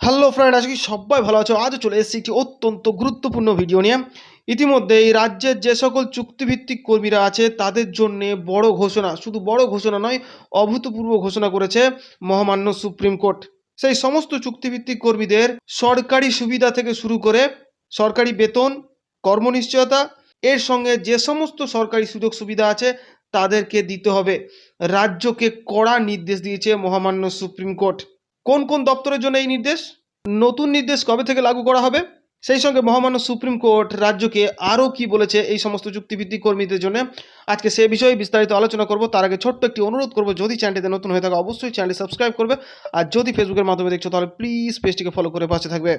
Hello friend আজকে সবাই ভালো আছো। আজও চলে এসেছি একটি অত্যন্ত গুরুত্বপূর্ণ ভিডিও নিয়ে। ইতিমধ্যে এই রাজ্যের যে সকল চুক্তিভিত্তিক কর্মীরা আছে, তাদের জন্য বড় ঘোষণা, শুধু বড় ঘোষণা নয়, অভূতপূর্ব ঘোষণা করেছে মহামান্য সুপ্রিম কোর্ট। সেই সমস্ত চুক্তিভিত্তিক কর্মীদের সরকারি সুবিধা থেকে শুরু করে সরকারি বেতন, কর্মনিশ্চয়তা, এর সঙ্গে যে সমস্ত সরকারি সুযোগ সুবিধা আছে, তাদেরকে দিতে হবে। রাজ্যকে কড়া নির্দেশ দিয়েছে মহামান্য সুপ্রিম কোর্ট। কোন কোন দপ্তরের জন্য এই নির্দেশ? নতুন নির্দেশ কবে থেকে লাগু করা হবে? সেই সঙ্গে মহামান্য সুপ্রিম কোর্ট রাজ্যকে আরও কি বলেছে এই সমস্ত চুক্তিভিত্তিক কর্মীদের জন্য? আজকে সে বিষয়ে বিস্তারিত আলোচনা করব। তার আগে ছোট্ট একটি অনুরোধ করব, যদি চ্যানেলটিতে নতুন হয়ে থাকে অবশ্যই চ্যানেলটি সাবস্ক্রাইব করবে। আর যদি ফেসবুকের মাধ্যমে দেখছ, তাহলে প্লিজ পেজটিকে ফলো করে পাশে থাকবে।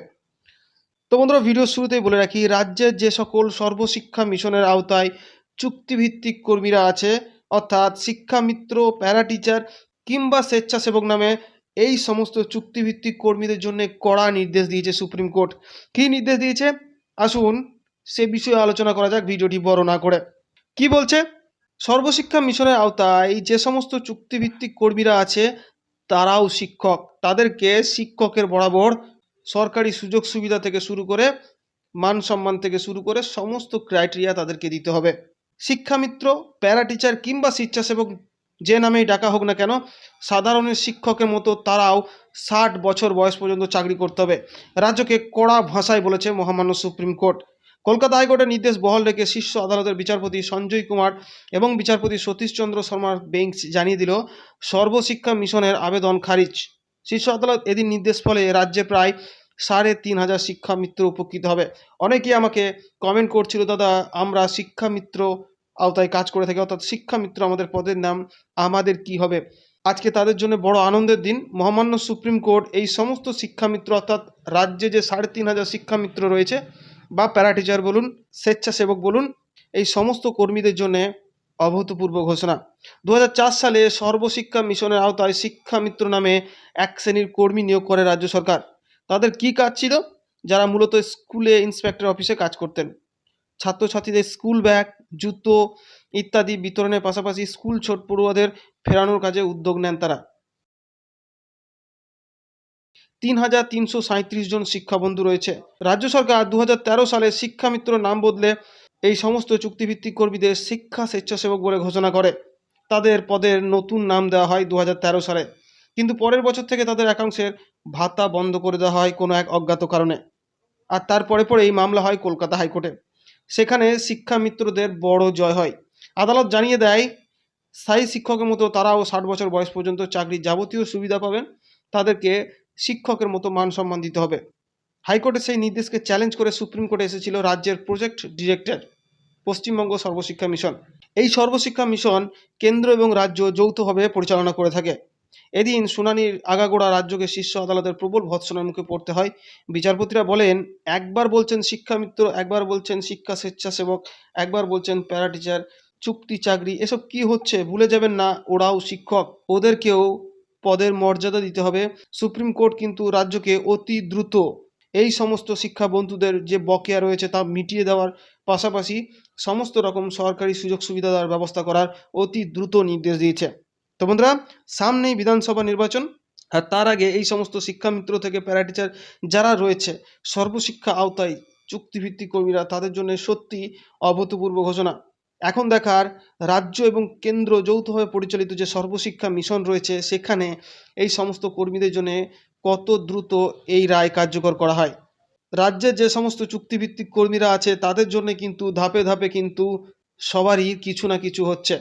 তো বন্ধুরা, ভিডিও শুরুতেই বলে রাখি, রাজ্যের যে সকল সর্বশিক্ষা মিশনের আওতায় চুক্তিভিত্তিক কর্মীরা আছে, অর্থাৎ শিক্ষামিত্র প্যারা টিচার কিংবা স্বেচ্ছাসেবক নামে এই সমস্ত চুক্তিভিত্তিক কর্মীদের জন্য কড়া নির্দেশ দিয়েছে সুপ্রিম কোর্ট। কী নির্দেশ দিয়েছে? আসুন সে বিষয়ে আলোচনা করা যাক, ভিডিওটি বড় না করে। কি বলছে? সর্বশিক্ষা মিশনের আওতায় যে সমস্ত চুক্তিভিত্তিক কর্মীরা আছে, তারাও শিক্ষক। তাদেরকে শিক্ষকের বরাবর সরকারি সুযোগ সুবিধা থেকে শুরু করে, মান সম্মান থেকে শুরু করে সমস্ত ক্রাইটেরিয়া তাদেরকে দিতে হবে। শিক্ষামিত্র প্যারা টিচার কিংবা স্বেচ্ছাসেবক যে নামেই ডাকা হোক না কেন, সাধারণের শিক্ষকের মতো তারাও ষাট বছর বয়স পর্যন্ত চাকরি করতে হবে। রাজ্যকে কড়া ভাষায় বলেছে মহামান্য সুপ্রিম কোর্ট। কলকাতা হাইকোর্টের নির্দেশ বহাল রেখে শীর্ষ আদালতের বিচারপতি সঞ্জয় কুমার এবং বিচারপতি সতীশচন্দ্র শর্মার বেঞ্চ জানিয়ে দিল, সর্বশিক্ষা মিশনের আবেদন খারিজ। শীর্ষ আদালত এদিন নির্দেশ ফলে রাজ্যে প্রায় সাড়ে তিন হাজার শিক্ষামিত্র উপকৃত হবে। অনেকেই আমাকে কমেন্ট করছিল, দাদা, আমরা শিক্ষামিত্র আওতায় কাজ করে থাকি, অর্থাৎ শিক্ষামিত্র আমাদের পদের নাম, আমাদের কি হবে? আজকে তাদের জন্য বড় আনন্দের দিন। মহামান্য সুপ্রিম কোর্ট এই সমস্ত শিক্ষামিত্র, অর্থাৎ রাজ্যে যে সাড়ে তিন হাজার শিক্ষামিত্র রয়েছে, বা প্যারা টিচার বলুন, স্বেচ্ছাসেবক বলুন, এই সমস্ত কর্মীদের জন্য অভূতপূর্ব ঘোষণা। দু হাজার চার সালে সর্বশিক্ষা মিশনের আওতায় শিক্ষামিত্র নামে এক শ্রেণির কর্মী নিয়োগ করে রাজ্য সরকার। তাদের কি কাজ ছিল? যারা মূলত স্কুলে ইন্সপেক্টর অফিসে কাজ করতেন। ছাত্রছাত্রীদের স্কুল ব্যাগ, জুতো ইত্যাদি বিতরণের পাশাপাশি স্কুল ছোট পড়ুয়াদের ফেরানোর কাজে উদ্যোগ নেন তারা। তিন হাজার তিনশো সাঁত্রিশ জন শিক্ষাবন্ধু রয়েছে। রাজ্য সরকার দু তেরো সালে শিক্ষামিত্র নাম বদলে এই সমস্ত চুক্তিভিত্তিক কর্মীদের শিক্ষা স্বেচ্ছাসেবক বলে ঘোষণা করে। তাদের পদের নতুন নাম দেওয়া হয় দু হাজার তেরো সালে। কিন্তু পরের বছর থেকে তাদের একাংশের ভাতা বন্ধ করে দেওয়া হয় কোনো এক অজ্ঞাত কারণে। আর তারপরে পরে এই মামলা হয় কলকাতা হাইকোর্টে। সেখানে শিক্ষা মিত্রদের বড় জয় হয়। আদালত জানিয়ে দেয়, স্থায়ী শিক্ষকের মতো তারাও ষাট বছর বয়স পর্যন্ত চাকরির যাবতীয় সুবিধা পাবেন। তাদেরকে শিক্ষকের মতো মান সম্মান দিতে হবে। হাইকোর্টের সেই নির্দেশকে চ্যালেঞ্জ করে সুপ্রিম কোর্টে এসেছিল রাজ্যের project director, Paschimbanga Sarva Shiksha mission. এই সর্বশিক্ষা মিশন কেন্দ্র এবং রাজ্য যৌথভাবে পরিচালনা করে থাকে। এদিন শুনানির আগাগোড়া রাজ্যকে শীর্ষ আদালতের প্রবল ভৎসনার মুখে পড়তে হয়। বিচারপতিরা বলেন, একবার বলছেন শিক্ষামিত্র, একবার বলছেন শিক্ষা স্বেচ্ছাসেবক, একবার বলছেন প্যারা টিচার চুক্তি, চাকরি, এসব কি হচ্ছে ভুলে যাবেন না, ওরাও শিক্ষক, ওদেরকেও পদের মর্যাদা দিতে হবে। সুপ্রিম কোর্ট কিন্তু রাজ্যকে অতি দ্রুত এই সমস্ত শিক্ষা বন্ধুদের যে বকেয়া রয়েছে তা মিটিয়ে দেওয়ার পাশাপাশি সমস্ত রকম সরকারি সুযোগ সুবিধা দেওয়ার ব্যবস্থা করার অতি দ্রুত নির্দেশ দিয়েছে। তো বন্ধুরা সামনেই বিধানসভা নির্বাচন, আর তার আগে এই সমস্ত শিক্ষামিত্র থেকে প্যারা টিচার যারা রয়েছে, সর্বশিক্ষা আওতায় চুক্তিভিত্তিক কর্মীরা, তাদের জন্য সত্যি অভূতপূর্ব ঘোষণা। এখন দেখার রাজ্য এবং কেন্দ্র যৌথভাবে পরিচালিত যে সর্বশিক্ষা মিশন রয়েছে, সেখানে এই সমস্ত কর্মীদের জন্য কত দ্রুত এই রায় কার্যকর করা হয়। রাজ্যের যে সমস্ত চুক্তিভিত্তিক কর্মীরা আছে, তাদের জন্য কিন্তু ধাপে ধাপে কিন্তু সবারই কিছু না কিছু হচ্ছে।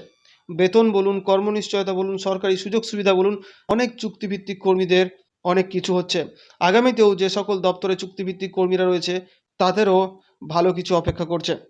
বেতন বলুন, কর্মনিশ্চয়তা বলুন, সরকারি সুযোগ সুবিধা বলুন, অনেক চুক্তিভিত্তিক কর্মীদের অনেক কিছু হচ্ছে। আগামীতেও যে সকল দপ্তরে চুক্তিভিত্তিক কর্মীরা রয়েছে, তাদেরও ভালো কিছু অপেক্ষা করছে।